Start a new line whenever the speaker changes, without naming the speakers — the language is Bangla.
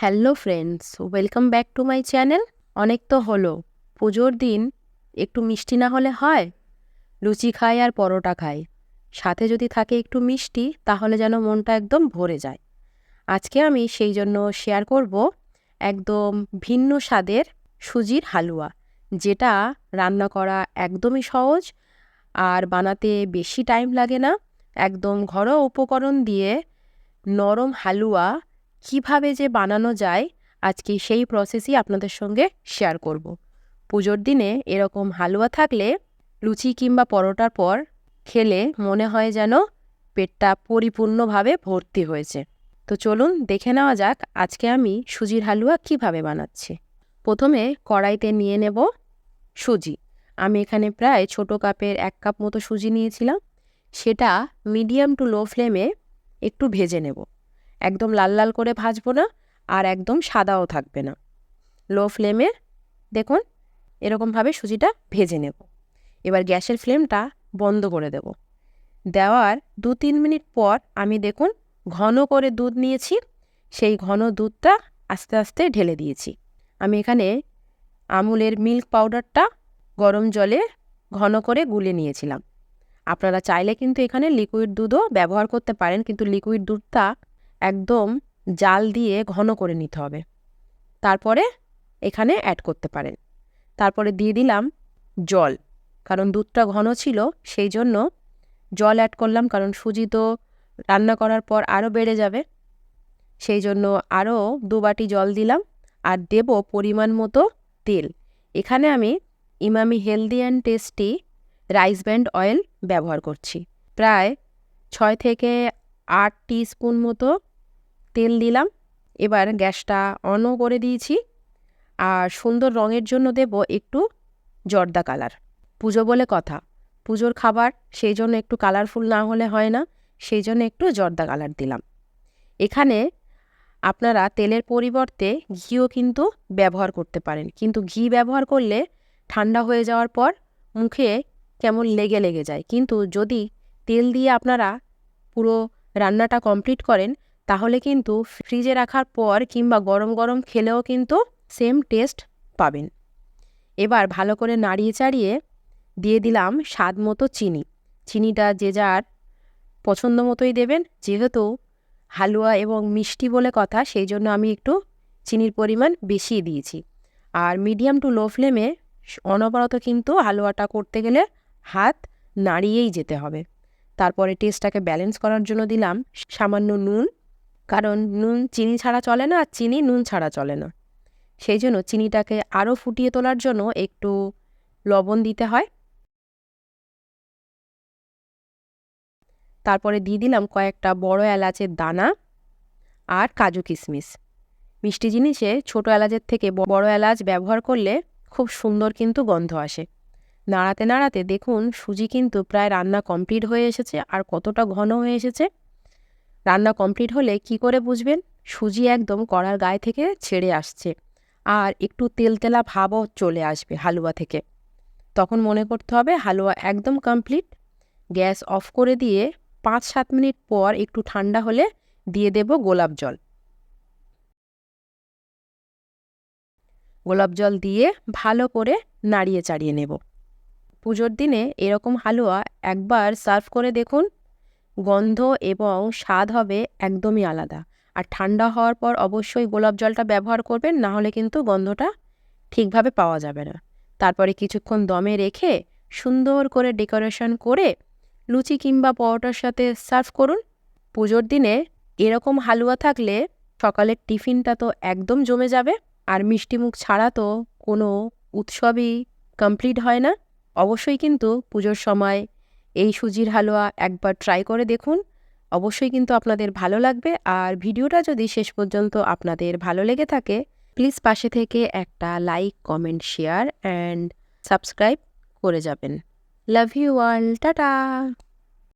Hello friends welcome back to my channel অনেক তো হলো। পুজোর দিন একটু মিষ্টি না হলে হয়? লুচি খাই আর পরোটা খাই। সাথে যদি থাকে একটু মিষ্টি, তাহলে যেন মনটা একদম ভরে যায়। আজকে আমি সেই জন্য শেয়ার করব একদম ভিন্ন স্বাদের সুজির হালুয়া, যেটা রান্না করা একদমই সহজ আর বানাতে বেশি টাইম লাগে না। একদম ঘরোয়া উপকরণ দিয়ে নরম হালুয়া কীভাবে যে বানানো যায়, আজকে সেই প্রসেসই আপনাদের সঙ্গে শেয়ার করব। পুজোর দিনে এরকম হালুয়া থাকলে, লুচি কিংবা পরোটার পর খেলে মনে হয় যেন পেটটা পরিপূর্ণভাবে ভর্তি হয়েছে। তো চলুন দেখে নেওয়া যাক আজকে আমি সুজির হালুয়া কীভাবে বানাচ্ছি। প্রথমে কড়াইতে নিয়ে নেব সুজি। আমি এখানে প্রায় ছোট কাপের এক কাপ মতো সুজি নিয়েছিলাম। সেটা মিডিয়াম টু লো ফ্লেমে একটু ভেজে নেব। একদম লাল লাল করে ভাজবো না আর একদম সাদাও থাকবে না। লো ফ্লেমে দেখুন এরকমভাবে সুজিটা ভেজে নেব। এবার গ্যাসের ফ্লেমটা বন্ধ করে দেব। দেওয়ার দু তিন মিনিট পর আমি দেখুন, ঘন করে দুধ নিয়েছি, সেই ঘন দুধটা আস্তে আস্তে ঢেলে দিয়েছি। আমি এখানে আমুলের মিল্ক পাউডারটা গরম জলে ঘন করে গুলে নিয়েছিলাম। আপনারা চাইলে কিন্তু এখানে লিকুইড দুধও ব্যবহার করতে পারেন, কিন্তু লিকুইড দুধটা একদম জাল দিয়ে ঘন করে নিতে হবে। তারপরে এখানে অ্যাড করতে পারেন। তারপরে দিয়ে দিলাম জল, কারণ দুধটা ঘন ছিল, সেই জন্য জল অ্যাড করলাম, কারণ সুজি তো রান্না করার পর আরও বেড়ে যাবে। সেই জন্য আরও দু বাটি জল দিলাম আর দেব পরিমাণ মতো তেল। এখানে আমি Emami healthy and tasty rice band oil ব্যবহার করছি। প্রায় ছয় থেকে আট স্পুন মতো তেল দিলাম। এবার গ্যাসটা অনও করে দিয়েছি। আর সুন্দর রঙের জন্য দেব একটু জর্দা কালার। পুজো বলে কথা। পুজোর খাবার সেই জন্য একটু কালারফুল না হলে হয় না, সেই জন্য একটু জর্দা কালার দিলাম। এখানে আপনারা তেলের পরিবর্তে ঘিও কিন্তু ব্যবহার করতে পারেন। কিন্তু ঘি ব্যবহার করলে ঠান্ডা হয়ে যাওয়ার পর মুখে কেমন লেগে লেগে যায়। কিন্তু যদি তেল দিয়ে আপনারা পুরো রান্নাটা কমপ্লিট করেন তাহলে কিন্তু ফ্রিজে রাখার পর কিংবা গরম গরম খেলেও কিন্তু সেম টেস্ট পাবেন। এবার ভালো করে নাড়িয়ে চাড়িয়ে দিয়ে দিলাম স্বাদ মতো চিনি। চিনিটা যে যার পছন্দ মতোই দেবেন, যেহেতু হালুয়া এবং মিষ্টি বলে কথা, সেই জন্য আমি একটু চিনির পরিমাণ বেশি দিয়েছি। আর মিডিয়াম টু লো ফ্লেমে অনবরত কিন্তু হালুয়াটা করতে গেলে হাত নাড়িয়েই যেতে হবে। তারপরে টেস্টটাকে ব্যালেন্স করার জন্য দিলাম সামান্য নুন কারণ নুন, চিনি ছাড়া চলে না, আর চিনি নুন ছাড়া চলে না। সেই জন্য চিনিটাকে আরও ফুটিয়ে তোলার জন্য একটু লবণ দিতে হয়। তারপরে দিয়ে দিলাম কয়েকটা বড় এলাচের দানা আর কাজু কিশমিশ। মিষ্টি জিনিসে ছোট এলাচের থেকে বড় এলাচ ব্যবহার করলে খুব সুন্দর কিন্তু গন্ধ আসে। নাড়াতে নাড়াতে দেখুন সুজি কিন্তু প্রায় রান্না কমপ্লিট হয়ে এসেছে, আর কতটা ঘন হয়ে এসেছে। রান্না কমপ্লিট হলে কি করে বুঝবেন? সুজি একদম কড়ার গায়ে থেকে ছেড়ে আসছে। আর একটু তেলতেলা ভাবও চলে আসবে হালুয়া থেকে। তখন মনে করতে হবে হালুয়া একদম কমপ্লিট। গ্যাস অফ করে দিয়ে পাঁচ সাত মিনিট পর একটু ঠান্ডা হলে দিয়ে দেব গোলাপ জল। গোলাপ জল দিয়ে ভালো করে নাড়িয়ে চাড়িয়ে নেব। পুজোর দিনে এরকম হালুয়া একবার সার্ভ করে দেখুন। গন্ধ এবং স্বাদ হবে একদমই আলাদা। আর ঠান্ডা হওয়ার পর অবশ্যই গোলাপ জলটা ব্যবহার করবেন, না হলে কিন্তু গন্ধটা ঠিকভাবে পাওয়া যাবে না। তারপরে কিছুক্ষণ দমে রেখে সুন্দর করে ডেকোরেশন করে লুচি কিংবা পরোটার সাথে সার্ভ করুন। পুজোর দিনে এরকম হালুয়া থাকলে সকালের টিফিনটা তো একদম জমে যাবে। আর মিষ্টিমুখ ছাড়া তো কোনো উৎসবই কমপ্লিট হয় না। অবশ্যই কিন্তু পুজোর সময় এই সুজির হালুয়া একবার ট্রাই করে দেখুন। অবশ্যই কিন্তু আপনাদের ভালো লাগবে। আর ভিডিওটা যদি শেষ পর্যন্ত আপনাদের ভালো লেগে থাকে প্লিজ পাশে থেকে একটা like comment share and subscribe করে যাবেন। Love you all tata!